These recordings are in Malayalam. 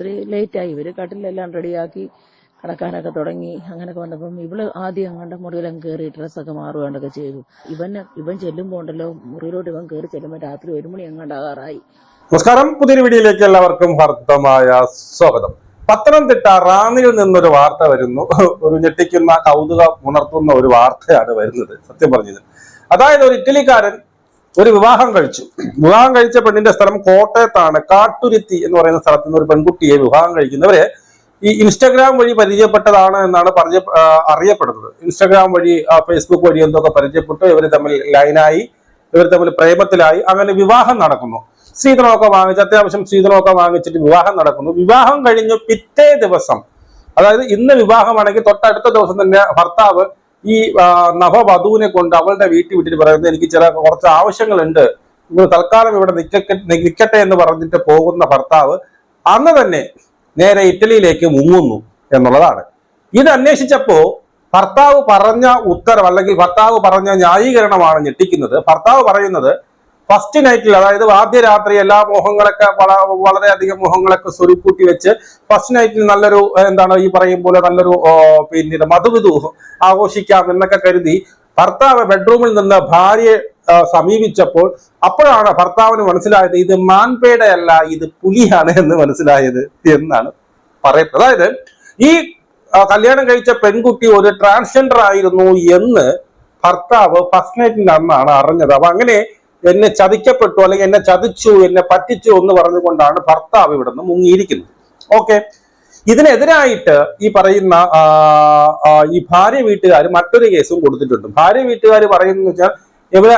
രാത്രി ലേറ്റായി ഇവർ കട്ടിലെല്ലാം റെഡിയാക്കി കിടക്കാനൊക്കെ തുടങ്ങി. അങ്ങനെയൊക്കെ വന്നപ്പം ഇവൾ ആദ്യം അങ്ങോട്ട് മുറിയിലങ്ങ് കയറി ഡ്രസ്സൊക്കെ മാറുകയൊക്കെ ചെയ്തു. ഇവൻ ഇവൻ ചെല്ലുമ്പോൾ ഉണ്ടല്ലോ മുറിയിലോട്ട് ഇവൻ കയറി ചെല്ലുമ്പോൾ രാത്രി ഒരു മണി അങ്ങോട്ടാകാറായി നമസ്കാരം. പുതിയൊരു വീഡിയോയിലേക്ക് എല്ലാവർക്കും ഹർദ്ദമായ സ്വാഗതം. പത്തനംതിട്ട റാന്നിയിൽ നിന്നൊരു വാർത്ത വരുന്നു. ഒരു ഞെട്ടിക്കുന്ന കൗതുകം ഉണർത്തുന്ന ഒരു വാർത്തയാണ് വരുന്നത്. സത്യം പറഞ്ഞത്. അതായത് ഒരു ഇറ്റലിക്കാരൻ ഒരു വിവാഹം കഴിച്ചു. വിവാഹം കഴിച്ച പെണ്ണിന്റെ സ്ഥലം കോട്ടയത്താണ്. കാട്ടുരുത്തി എന്ന് പറയുന്ന സ്ഥലത്ത് നിന്ന് ഒരു പെൺകുട്ടിയെ വിവാഹം കഴിക്കുന്നവരെ ഈ ഇൻസ്റ്റാഗ്രാം വഴി പരിചയപ്പെട്ടതാണ് എന്നാണ് പറഞ്ഞ അറിയപ്പെടുന്നത്. ഇൻസ്റ്റാഗ്രാം വഴി ഫേസ്ബുക്ക് വഴി എന്തൊക്കെ പരിചയപ്പെട്ടു ഇവർ തമ്മിൽ ലൈനായി ഇവർ തമ്മിൽ പ്രേമത്തിലായി അങ്ങനെ വിവാഹം നടക്കുന്നു. സ്ത്രീധനമൊക്കെ വാങ്ങിച്ച് അത്യാവശ്യം സ്ത്രീധനമൊക്കെ വാങ്ങിച്ചിട്ട് വിവാഹം നടക്കുന്നു. വിവാഹം കഴിഞ്ഞു പിറ്റേ ദിവസം അതായത് ഇന്ന് വിവാഹമാണെങ്കിൽ തൊട്ടടുത്ത ദിവസം തന്നെ ഭർത്താവ് ഈ നവവധുവിനെ കൊണ്ട് അവളുടെ വീട്ടിൽ വിട്ടിട്ട് പറയുന്നത് എനിക്ക് ചില കുറച്ച് ആവശ്യങ്ങളുണ്ട്. നിങ്ങൾ തൽക്കാലം ഇവിടെ നിൽക്ക നിൽക്കട്ടെ എന്ന് പറഞ്ഞിട്ട് പോകുന്ന ഭർത്താവ് അന്ന് തന്നെ നേരെ ഇറ്റലിയിലേക്ക് മുങ്ങുന്നു എന്നുള്ളതാണ്. ഇത് അന്വേഷിച്ചപ്പോ ഭർത്താവ് പറഞ്ഞ ഉത്തരവ് അല്ലെങ്കിൽ ഭർത്താവ് പറഞ്ഞ ന്യായീകരണമാണ് ഞെട്ടിക്കുന്നത്. ഭർത്താവ് പറയുന്നത് ഫസ്റ്റ് നൈറ്റിൽ അതായത് ആദ്യ രാത്രി എല്ലാ മോഹങ്ങളൊക്കെ വള- വളരെയധികം മോഹങ്ങളൊക്കെ സ്വരുക്കൂട്ടി വെച്ച് ഫസ്റ്റ് നൈറ്റിൽ നല്ലൊരു എന്താണ് ഈ പറയും പോലെ നല്ലൊരു പിന്നീട് മധുവിധു ആഘോഷിക്കാം എന്നൊക്കെ കരുതി ഭർത്താവ് ബെഡ്റൂമിൽ നിന്ന് ഭാര്യയെ സമീപിച്ചപ്പോൾ അപ്പോഴാണ് ഭർത്താവിന് മനസ്സിലായത് ഇത് മാൻപേടയല്ല ഇത് പുലിയാണ് എന്ന് മനസ്സിലായത് എന്നാണ് പറയുന്നത് അതായത് ഈ കല്യാണം കഴിച്ച പെൺകുട്ടി ഒരു ട്രാൻസ്ജെൻഡർ ആയിരുന്നു എന്ന് ഭർത്താവ് ഫസ്റ്റ് നൈറ്റിന്റെ അന്നാണ് അറിഞ്ഞത്. അപ്പൊ അങ്ങനെ എന്നെ ചതിക്കപ്പെട്ടു അല്ലെങ്കിൽ എന്നെ ചതിച്ചു എന്നെ പറ്റിച്ചു എന്ന് പറഞ്ഞുകൊണ്ടാണ് ഭർത്താവ് ഇവിടെ നിന്ന് മുങ്ങിയിരിക്കുന്നത്. ഓക്കെ ഇതിനെതിരായിട്ട് ഈ പറയുന്ന ഈ ഭാര്യ വീട്ടുകാർ മറ്റൊരു കേസും കൊടുത്തിട്ടുണ്ട്. ഭാര്യ വീട്ടുകാർ പറയുന്നത് വെച്ചാൽ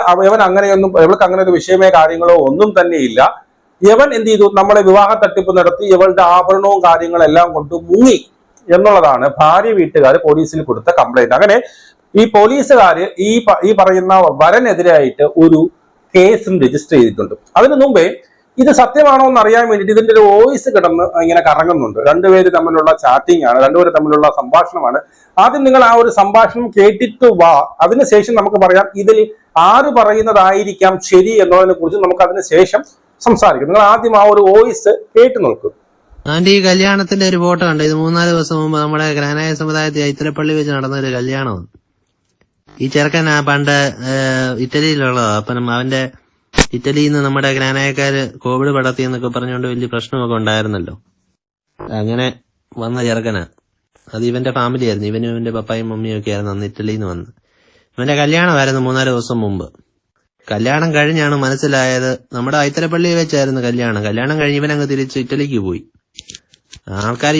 അവ- ഇവൻ അങ്ങനെയൊന്നും ഇവൾക്ക് അങ്ങനെ ഒരു വിഷയമേ കാര്യങ്ങളോ ഒന്നും തന്നെ ഇല്ല. ഇവൻ എന്ത് ചെയ്തു? നമ്മളെ വിവാഹ തട്ടിപ്പ് നടത്തി ഇവളുടെ ആഭരണവും കാര്യങ്ങളെല്ലാം കൊണ്ട് മുങ്ങി എന്നുള്ളതാണ് ഭാര്യ വീട്ടുകാർ പോലീസിൽ കൊടുത്ത കംപ്ലൈന്റ് അങ്ങനെ ഈ പോലീസുകാര് ഈ ഈ പറയുന്ന വരനെതിരായിട്ട് ഒരു കേസും രജിസ്റ്റർ ചെയ്തിട്ടുണ്ട്. അതിനു മുമ്പേ ഇത് സത്യമാണോ എന്ന് അറിയാൻ വേണ്ടിയിട്ട് ഇതിന്റെ ഒരു വോയിസ് കിടന്ന് ഇങ്ങനെ കറങ്ങുന്നുണ്ട്. രണ്ടുപേര് തമ്മിലുള്ള ചാറ്റിംഗ് ആണ് രണ്ടുപേര് തമ്മിലുള്ള സംഭാഷണമാണ്. ആദ്യം നിങ്ങൾ ആ ഒരു സംഭാഷണം കേട്ടിട്ട് വാ. അതിനുശേഷം നമുക്ക് പറയാം ഇതിൽ ആര് പറയുന്നതായിരിക്കാം ശരി എന്നതിനെ കുറിച്ച് നമുക്ക് അതിനുശേഷം സംസാരിക്കും. നിങ്ങൾ ആദ്യം ആ ഒരു വോയിസ് കേട്ട് നോക്കും. ആന്റി ഈ കല്യാണത്തിന്റെ ഒരു ഫോട്ടോ ഉണ്ട് ഇത് മൂന്നാൽ ദിവസം മുമ്പ് നമ്മുടെ ഗ്രാനായ സമുദായത്തിൽ ഐത്തലപ്പള്ളി വെച്ച് നടന്ന ഒരു കല്യാണമാണ്. ഈ ചെറുക്കൻ ആ പണ്ട് ഇറ്റലിയിലുള്ളതാ. അപ്പം അവന്റെ ഇറ്റലിയിൽ നിന്ന് നമ്മുടെ ഗ്രാനായക്കാര് കോവിഡ് പടർത്തി എന്നൊക്കെ പറഞ്ഞുകൊണ്ട് വലിയ പ്രശ്നമൊക്കെ ഉണ്ടായിരുന്നല്ലോ. അങ്ങനെ വന്ന ചെറുക്കനാ. അത് ഇവന്റെ ഫാമിലി ആയിരുന്നു. ഇവനും ഇവന്റെ പപ്പായും മമ്മിയും ഒക്കെ ആയിരുന്നു അന്ന് ഇറ്റലിയിൽ നിന്ന് വന്ന് ഇവന്റെ കല്യാണമായിരുന്നു മൂന്നാൽ ദിവസം മുമ്പ്. കല്യാണം കഴിഞ്ഞാണ് മനസ്സിലായത്. നമ്മുടെ ഐത്തരപ്പള്ളിയിൽ വെച്ചായിരുന്നു കല്യാണം. കല്യാണം കഴിഞ്ഞ് ഇവനങ്ങ് തിരിച്ച് ഇറ്റലിക്ക് പോയി. ആൾക്കാർ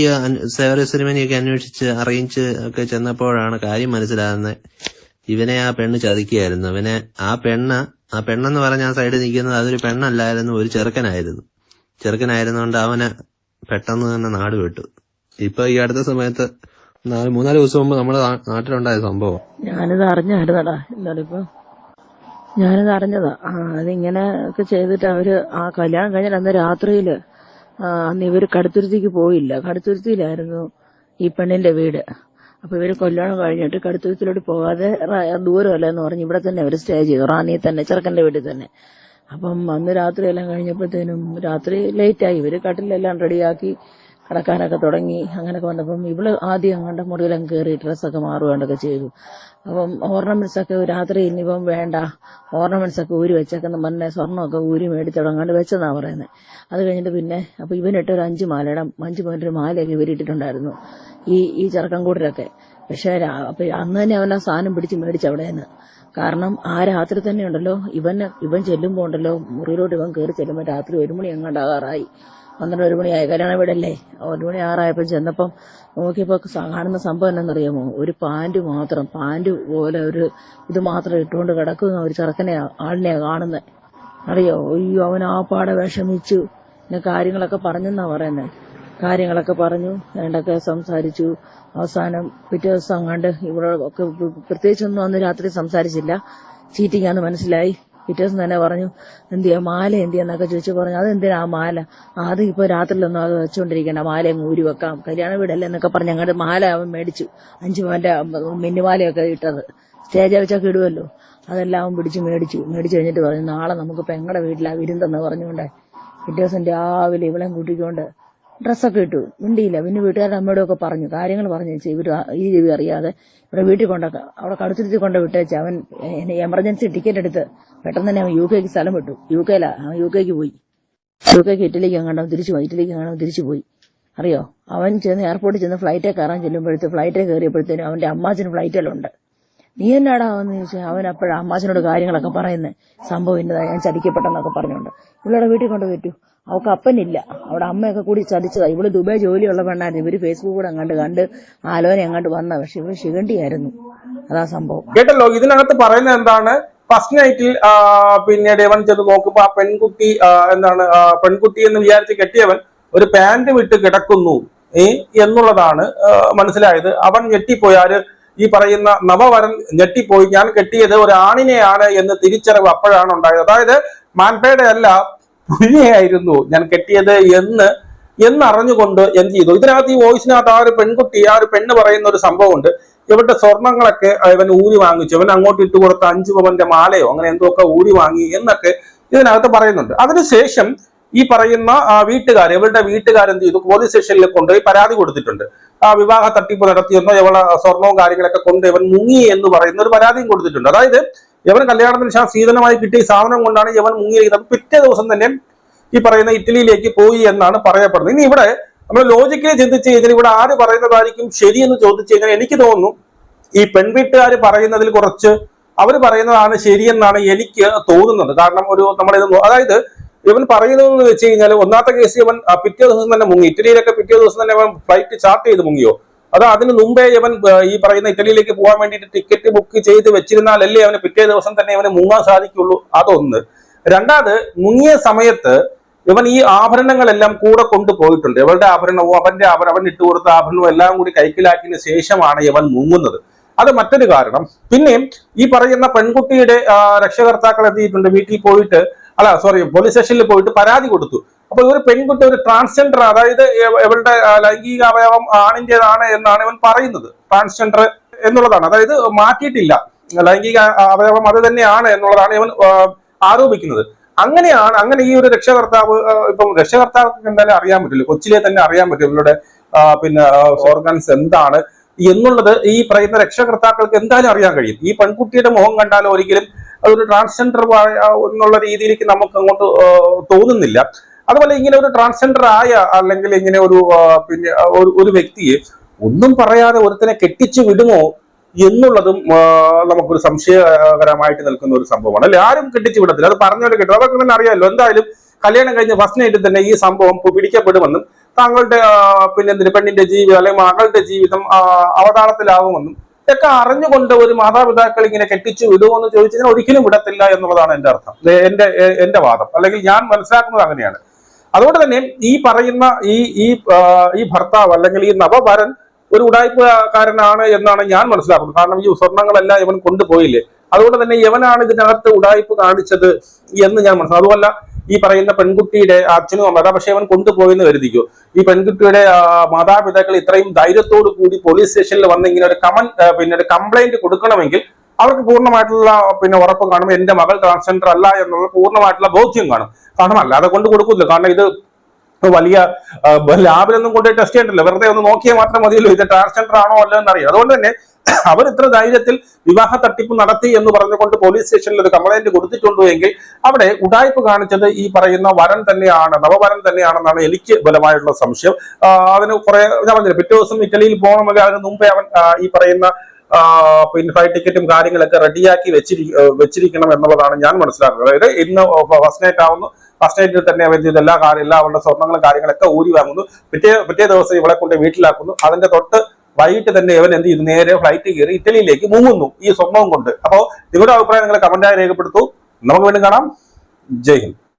സേവറി സിനിമനെയൊക്കെ അന്വേഷിച്ച് അറിയിച്ച് ഒക്കെ ചെന്നപ്പോഴാണ് കാര്യം മനസ്സിലാകുന്നത്. ഇവനെ ആ പെണ്ണ് ചതിക്കുകയായിരുന്നു. അവനെ ആ പെണ്ണ് ആ പെണ്ണെന്ന് പറഞ്ഞ ആ സൈഡിൽ നിൽക്കുന്നത് അതൊരു പെണ്ണല്ലായിരുന്നു ഒരു ചെറുക്കനായിരുന്നു. ചെറുക്കനായിരുന്നുകൊണ്ട് അവനെ പെട്ടെന്ന് തന്നെ നാട് വിട്ടു. ഇപ്പൊ ഈ അടുത്ത സമയത്ത് നാല് മൂന്നാൽ ദിവസം മുമ്പ് നമ്മുടെ നാട്ടിലുണ്ടായ സംഭവം. ഞാനിത് അറിഞ്ഞായിരുന്നടാ എന്താണിപ്പോ ഞാനിത് അറിഞ്ഞതാ. അതിങ്ങനെ ഒക്കെ ചെയ്തിട്ട് അവർ ആ കല്യാണം കഴിഞ്ഞിട്ട് അന്ന് രാത്രിയിൽ അന്ന് ഇവർ കടുത്തുരുത്തിക്ക് പോയില്ല. കടുത്തുരുത്തിയിലായിരുന്നു ഈ പെണ്ണിന്റെ വീട്. അപ്പൊ ഇവർ കല്യാണം കഴിഞ്ഞിട്ട് കടുത്തുരുത്തിലോട്ട് പോകാതെ ദൂരമല്ല എന്ന് പറഞ്ഞ് ഇവിടെ തന്നെ അവർ സ്റ്റേ ചെയ്തു. റാന്നിയിൽ തന്നെ ചെറുക്കന്റെ വീട്ടിൽ തന്നെ. അപ്പം അന്ന് രാത്രി എല്ലാം കഴിഞ്ഞപ്പോഴത്തേനും രാത്രി ലേറ്റായി ഇവർ കട്ടിലെല്ലാം റെഡിയാക്കി കിടക്കാനൊക്കെ തുടങ്ങി. അങ്ങനെയൊക്കെ വന്നപ്പം ഇവൾ ആദ്യം അങ്ങോട്ട് മുറിയിലും കയറി ഡ്രസ്സൊക്കെ മാറുകയൊക്കെ ചെയ്തു. അപ്പം ഓർണമെന്റ്സ് ഒക്കെ രാത്രി ഇനിയിപ്പം വേണ്ട. ഓർണമെന്റ്സ് ഒക്കെ ഊരി വെച്ചേക്കെന്ന് പറഞ്ഞ സ്വർണമൊക്കെ ഊരി മേടിച്ചടങ്ങാണ്ട് വെച്ചെന്നാണ് പറയുന്നത് അത് കഴിഞ്ഞിട്ട് പിന്നെ അപ്പൊ ഇവനിട്ട് ഒരു അഞ്ച് മാലയുടെ അഞ്ച് പോയിന്റ് ഒരു മാലയൊക്കെ ഇവരിട്ടിട്ടുണ്ടായിരുന്നു ഈ ഈ ചെറുക്കം കൂടിലൊക്കെ പക്ഷെ അപ്പൊ അന്ന് തന്നെ അവൻ ആ സാധനം പിടിച്ച് മേടിച്ച് അവിടെ നിന്ന് കാരണം ആ രാത്രി തന്നെ ഉണ്ടല്ലോ. ഇവൻ ഇവൻ ചെല്ലുമ്പോ ഉണ്ടല്ലോ മുറിയിലോട്ട് ഇവൻ കയറി ചെല്ലുമ്പോ രാത്രി ഒരു മണി അങ്ങോട്ടാകാറായി പന്ത്രണ്ട് ഒരു മണിയായി കല്യാണ വീടല്ലേ ഒരു മണി ആറായപ്പോൾ ചെന്നപ്പം നോക്കിയപ്പോൾ കാണുന്ന സംഭവം എന്നറിയാമോ ഒരു പാന്റ് മാത്രം പാന്റ് പോലെ ഒരു ഇത് മാത്രം ഇട്ടുകൊണ്ട് കിടക്കുന്ന ഒരു ചെറുക്കനെ ആളിനെയാ കാണുന്നത് അറിയോ? അയ്യോ അവൻ ആ പാടെ വിഷമിച്ചു. പിന്നെ കാര്യങ്ങളൊക്കെ പറഞ്ഞെന്നാ പറയുന്നത് കാര്യങ്ങളൊക്കെ പറഞ്ഞു വേണ്ടൊക്കെ സംസാരിച്ചു. അവസാനം പിറ്റേ ദിവസം കണ്ട് ഇവിടെ ഒക്കെ പ്രത്യേകിച്ചൊന്നും അന്ന് രാത്രി സംസാരിച്ചില്ല. ചീറ്റിങ്ങാന്ന് മനസ്സിലായി. പിറ്റേ ദിവസം തന്നെ പറഞ്ഞു എന്തിയാ മാല എന്തിയാന്നൊക്കെ ചോദിച്ചു പറഞ്ഞു അതെന്തിനാ ആ മാല? അത് ഇപ്പൊ രാത്രിയിലൊന്നും അത് വെച്ചോണ്ടിരിക്കണ്ട മാല അങ്ങ് ഊരി വെക്കാം. കല്യാണ വീടല്ലേ എന്നൊക്കെ പറഞ്ഞ് ഞങ്ങളുടെ മാല അവൻ മേടിച്ചു. അഞ്ചു പവന്റെ മിന്നുമാലയൊക്കെ ഇട്ടത്. സ്റ്റേജ് വെച്ചൊക്കെ ഇടുമല്ലോ അതെല്ലാം അവൻ പിടിച്ച് മേടിച്ചു. മേടിച്ചു കഴിഞ്ഞിട്ട് പറഞ്ഞു നാളെ നമുക്ക് പെങ്ങടെ വീട്ടിലാ വിരുന്നെന്ന് പറഞ്ഞുകൊണ്ട് പിറ്റേ ദിവസം രാവിലെ ഇവളെയും കൂട്ടിക്കൊണ്ട് ഡ്രസ്സൊക്കെ ഇട്ടു. മിണ്ടിയില്ല. പിന്നെ വീട്ടുകാരുടെ അമ്മയോടൊക്കെ പറഞ്ഞു. കാര്യങ്ങൾ പറഞ്ഞു. വെച്ചാൽ ഇവർ ഈ രീതി അറിയാതെ ഇവിടെ വീട്ടിൽ കൊണ്ട അവിടെ കടുത്തിരുത്തി കൊണ്ട് വിട്ടേച്ച്. അവൻ എമർജൻസി ടിക്കറ്റ് എടുത്ത് പെട്ടെന്ന് തന്നെ അവൻ യു കെക്ക് സ്ഥലം വിട്ടു. യു കെയിലാ. അവൻ യു കെക്ക് പോയി. യു കെക്ക് ഇറ്റലിക്ക് എങ്ങാണ്ടോ തിരിച്ചു പോയി. ഇറ്റലിക്ക് എങ്ങാണ്ടോ തിരിച്ചു പോയി. അറിയോ? അവൻ ചെന്ന് എയർപോർട്ടിൽ ചെന്ന് ഫ്ലൈറ്റേ കയറാൻ ചെല്ലുമ്പോഴത്തെ ഫ്ലൈറ്റേ കയറിയപ്പോഴത്തേനും അവന്റെ അമ്മാച്ചന് ഫ്ലൈറ്റിലുണ്ട് നീ എന്നാടാ എന്ന് ചോദിച്ചാൽ അവൻ അപ്പോഴും അമ്മാച്ചനോട് കാര്യങ്ങളൊക്കെ പറയുന്നത് സംഭവം ഇന്നതാ. ഞാൻ ചതിക്കപ്പെട്ടെന്നൊക്കെ പറഞ്ഞുകൊണ്ട്. ഇവളുടെ വീട്ടിൽ കൊണ്ട് പറ്റൂ അവൾക്ക് അപ്പനില്ല. അവിടെ അമ്മയൊക്കെ കൂടി ചതിച്ചതാ. ഇവൾ ദുബായ് ജോലിയുള്ള പെണ്ണായിരുന്നു. ഇവർ ഫേസ്ബുക്ക് കൂടെ അങ്ങോട്ട് കണ്ട് ആലോചന അങ്ങോട്ട് വന്ന. പക്ഷെ ഇവർ ശിഖണ്ഡിയായിരുന്നു. അതാ സംഭവം. കേട്ടല്ലോ ഇതിനകത്ത് പറയുന്നത് എന്താണ്? ഫസ്റ്റ് നൈറ്റിൽ പിന്നീട് ഇവൻ ചെന്ന് നോക്കുമ്പോ ആ പെൺകുട്ടി എന്താണ് പെൺകുട്ടി എന്ന് വിചാരിച്ച് കെട്ടിയവൻ ഒരു പാന്റ് വിട്ട് കിടക്കുന്നു എന്നുള്ളതാണ് മനസ്സിലായത്. അവൻ ഞെട്ടിപ്പോയി. ആര്? ഈ പറയുന്ന നവവരൻ ഞെട്ടിപ്പോയി. ഞാൻ കെട്ടിയത് ഒരു ആണിനെയാണ് എന്ന് തിരിച്ചറിവ് അപ്പോഴാണ് ഉണ്ടായത്. അതായത് മാൻപേടെ അല്ല പുലിയായിരുന്നു ഞാൻ കെട്ടിയത് എന്ന് എന്നറിഞ്ഞുകൊണ്ട് എന്ത് ചെയ്തു? ഇതിനകത്ത് ഈ വോയിസിനകത്ത് ആ ഒരു പെൺകുട്ടി ആ ഒരു പെണ്ണ് പറയുന്ന ഒരു സംഭവമുണ്ട്. ഇവരുടെ സ്വർണങ്ങളൊക്കെ ഇവൻ ഊരി വാങ്ങിച്ചു. ഇവൻ അങ്ങോട്ട് ഇട്ട് കൊടുത്ത അഞ്ചു പവന്റെ മാലയോ അങ്ങനെ എന്തൊക്കെ ഊരി വാങ്ങി എന്നൊക്കെ ഇതിനകത്ത് പറയുന്നുണ്ട്. അതിനുശേഷം ഈ പറയുന്ന വീട്ടുകാർ ഇവരുടെ വീട്ടുകാർ എന്ത് ചെയ്തു? പോലീസ് സ്റ്റേഷനിൽ കൊണ്ടുപോയി പരാതി കൊടുത്തിട്ടുണ്ട്. ആ വിവാഹ തട്ടിപ്പ് നടത്തിയെന്നോ ഇവളെ സ്വർണവും കാര്യങ്ങളൊക്കെ കൊണ്ട് ഇവൻ മുങ്ങി എന്ന് പറയുന്ന ഒരു പരാതിയും കൊടുത്തിട്ടുണ്ട്. അതായത് ഇവൻ കല്യാണത്തിന് ശേഷം ശീതലമായി കിട്ടിയ സാധനം കൊണ്ടാണ് യവൻ മുങ്ങിയിരിക്കുന്നത്. പിറ്റേ ദിവസം തന്നെ ഈ പറയുന്ന ഇറ്റലിയിലേക്ക് പോയി എന്നാണ് പറയപ്പെടുന്നത്. ഇനി ഇവിടെ നമ്മൾ ലോജിക്കലി ചിന്തിച്ച് കഴിഞ്ഞാൽ ഇവിടെ ആര് പറയുന്നതായിരിക്കും ശരിയെന്ന് ചോദിച്ചു കഴിഞ്ഞാൽ എനിക്ക് തോന്നുന്നു ഈ പെൺവീട്ടുകാർ പറയുന്നതിൽ കുറച്ച് അവർ പറയുന്നതാണ് ശരിയെന്നാണ് എനിക്ക് തോന്നുന്നത്. കാരണം ഒരു നമ്മളിത് അതായത് ഇവൻ പറയുന്നതെന്ന് വെച്ച് കഴിഞ്ഞാൽ ഒന്നാമത്തെ കേസ് ഇവൻ പിറ്റേ ദിവസം തന്നെ മുങ്ങി. ഇറ്റലിയിലൊക്കെ പിറ്റേ ദിവസം തന്നെ അവൻ ഫ്ലൈറ്റ് ചാർട്ട് ചെയ്ത് മുങ്ങിയോ? അത് അതിന് മുമ്പേ ഇവൻ ഈ പറയുന്ന ഇറ്റലിയിലേക്ക് പോകാൻ വേണ്ടിയിട്ട് ടിക്കറ്റ് ബുക്ക് ചെയ്ത് വെച്ചിരുന്നാലല്ലേ അവന് പിറ്റേ ദിവസം തന്നെ അവന് മുങ്ങാൻ സാധിക്കുള്ളൂ? അതൊന്ന്. രണ്ടാമത് മുങ്ങിയ സമയത്ത് ഇവൻ ഈ ആഭരണങ്ങളെല്ലാം കൂടെ കൊണ്ടുപോയിട്ടുണ്ട് ഇവളുടെ ആഭരണവും അവന്റെ ആഭരണം അവൻ ഇട്ടുകൊടുത്ത ആഭരണവും എല്ലാം കൂടി കൈക്കിലാക്കിയതിന് ശേഷമാണ് ഇവൻ മുങ്ങുന്നത്. അത് മറ്റൊരു കാരണം. പിന്നെയും ഈ പറയുന്ന പെൺകുട്ടിയുടെ രക്ഷകർത്താക്കൾ എന്ത് ചെയ്തിട്ടുണ്ട്? വീട്ടിൽ പോയിട്ട് അല്ല സോറി പോലീസ് സ്റ്റേഷനിൽ പോയിട്ട് പരാതി കൊടുത്തു. അപ്പൊ ഒരു പെൺകുട്ടി ഒരു ട്രാൻസ്ജെൻഡർ അതായത് ഇവ- ഇവളുടെ ലൈംഗിക അവയവം ആണിന്റേതാണ് എന്നാണ് ഇവൻ പറയുന്നത്. ട്രാൻസ്ജെൻഡർ എന്നുള്ളതാണ്. അതായത് മാറ്റിയിട്ടില്ല. ലൈംഗിക അവയവം അത് തന്നെയാണ് എന്നുള്ളതാണ് ഇവൻ ആരോപിക്കുന്നത്. അങ്ങനെയാണ് അങ്ങനെ ഈ ഒരു രക്ഷകർത്താവ് ഇപ്പം രക്ഷകർത്താവ് എന്തായാലും അറിയാൻ പറ്റില്ല. കൊച്ചിലെ തന്നെ അറിയാൻ പറ്റും ഇവരുടെ പിന്നെ ഓർഗൻസ് എന്താണ് എന്നുള്ളത് ഈ പറയുന്ന രക്ഷകർത്താക്കൾക്ക് എന്തായാലും അറിയാൻ കഴിയും. ഈ പെൺകുട്ടിയുടെ മുഖം കണ്ടാലും ഒരിക്കലും ഒരു ട്രാൻസ്ജെൻഡർ എന്നുള്ള രീതിയിലേക്ക് നമുക്ക് അങ്ങോട്ട് തോന്നുന്നില്ല. അതുപോലെ ഇങ്ങനെ ഒരു ട്രാൻസ്ജെൻഡർ ആയ അല്ലെങ്കിൽ ഇങ്ങനെ ഒരു പിന്നെ ഒരു- വ്യക്തിയെ ഒന്നും പറയാതെ ഒരുത്തിനെ കെട്ടിച്ചു വിടുമോ എന്നുള്ളതും നമുക്കൊരു സംശയകരമായിട്ട് നിൽക്കുന്ന ഒരു സംഭവമാണ്. അല്ലെ? ആരും കെട്ടിച്ചു വിടത്തില്ല. അത് പറഞ്ഞവരെ കിട്ടും. അതൊക്കെ തന്നെ അറിയാമല്ലോ. എന്തായാലും കല്യാണം കഴിഞ്ഞ് ഫസ്റ്റ് നൈറ്റിൽ തന്നെ ഈ സംഭവം പിടിക്കപ്പെടുമെന്നും താങ്കളുടെ പിന്നെ പെണ്ണിന്റെ ജീവിതം അല്ലെങ്കിൽ മകളുടെ ജീവിതം അവതാളത്തിലാവുമെന്നും ഇതൊക്കെ അറിഞ്ഞുകൊണ്ട് ഒരു മാതാപിതാക്കൾ ഇങ്ങനെ കെട്ടിച്ചു വിടുമോ എന്ന് ചോദിച്ചു കഴിഞ്ഞാൽ ഒരിക്കലും വിടത്തില്ല എന്നുള്ളതാണ് എന്റെ അർത്ഥം. എന്റെ എന്റെ വാദം. അല്ലെങ്കിൽ ഞാൻ മനസ്സിലാക്കുന്നത് അങ്ങനെയാണ്. അതുകൊണ്ട് തന്നെ ഈ പറയുന്ന ഈ ഈ ഈ ഭർത്താവ് അല്ലെങ്കിൽ ഈ നവവരൻ ഒരു ഉടായ്പക്കാരനാണ് എന്നാണ് ഞാൻ മനസ്സിലാക്കുന്നത്. കാരണം ഈ സ്വർണങ്ങളെല്ലാം ഇവൻ കൊണ്ടുപോയില്ലേ? അതുകൊണ്ട് തന്നെ ഇവനാണ് ഇതിനകത്ത് ഉടായ്പ കാണിച്ചത് എന്ന് ഞാൻ മനസ്സിലാക്കും അതുമല്ല ഈ പറയുന്ന പെൺകുട്ടിയുടെ അച്ഛനും അമ്മ പക്ഷെ അവൻ കൊണ്ടുപോയെന്ന് കരുതിക്കോ? ഈ പെൺകുട്ടിയുടെ മാതാപിതാക്കൾ ഇത്രയും ധൈര്യത്തോടു കൂടി പോലീസ് സ്റ്റേഷനിൽ വന്ന് ഇങ്ങനെ ഒരു കമൻ പിന്നെ ഒരു കംപ്ലൈന്റ് കൊടുക്കണമെങ്കിൽ അവർക്ക് പൂർണമായിട്ടുള്ള പിന്നെ ഉറപ്പും കാണും. എന്റെ മകൾ ട്രാൻസ്ജെൻഡർ അല്ല എന്നുള്ള പൂർണമായിട്ടുള്ള ബോധ്യം കാണും. കാരണം അല്ലാതെ കൊണ്ട് കൊടുക്കില്ല കാരണം ഇത് വലിയ ലാബിലൊന്നും കൊണ്ടുപോയി ടെസ്റ്റ് ചെയ്യണ്ടല്ലോ. വെറുതെ ഒന്ന് നോക്കിയാൽ മാത്രം മതിയല്ലോ ഇത് ട്രാൻസ്ജെൻഡർ ആണോ അല്ലോ എന്നറിയാം അതുകൊണ്ട് തന്നെ അവർ ഇത്ര ധൈര്യത്തിൽ വിവാഹ തട്ടിപ്പ് നടത്തി എന്ന് പറഞ്ഞുകൊണ്ട് പോലീസ് സ്റ്റേഷനിൽ ഒരു കംപ്ലൈന്റ് കൊടുത്തിട്ടുണ്ടോ എങ്കിൽ അവിടെ ഉടായ്പ് കാണിച്ചത് ഈ പറയുന്ന വരൻ തന്നെയാണ് നവവരൻ തന്നെയാണെന്നാണ് എനിക്ക് ബലമായിട്ടുള്ള സംശയം. അതിന് കുറെ ഞാൻ പറഞ്ഞില്ല പിറ്റേ ദിവസം ഇറ്റലിയിൽ പോകണമെങ്കിൽ അതിന് മുമ്പേ അവൻ ഈ പറയുന്ന പിന്നെ ഫ്ലൈറ്റ് ടിക്കറ്റും കാര്യങ്ങളൊക്കെ റെഡിയാക്കി വെച്ചിരി വെച്ചിരിക്കണം എന്നുള്ളതാണ് ഞാൻ മനസ്സിലാക്കുന്നത്. അതായത് ഇന്ന് ഫസ്റ്റ് നൈറ്റ് ആവുന്നു. ഫസ്റ്റ് നൈറ്റിൽ തന്നെ അവർ എല്ലാ കാര്യം എല്ലാ അവരുടെ സ്വർണങ്ങളും കാര്യങ്ങളൊക്കെ ഊരി വാങ്ങുന്നു. പിറ്റേ പിറ്റേ ദിവസം ഇവളെ കൊണ്ട് വീട്ടിലാക്കുന്നു. അതിന്റെ തൊട്ട് വൈകിട്ട് തന്നെ ഇവൻ എന്ത് ചെയ്തു നേരെ ഫ്ലൈറ്റ് കയറി ഇറ്റലിയിലേക്ക് മുങ്ങുന്നു ഈ സ്വർണവും കൊണ്ട്. അപ്പോൾ നിങ്ങളുടെ അഭിപ്രായം നിങ്ങൾ കമന്റായി രേഖപ്പെടുത്തൂ. നമുക്ക് വീണ്ടും കാണാം. ജയ് ഹിന്ദ്.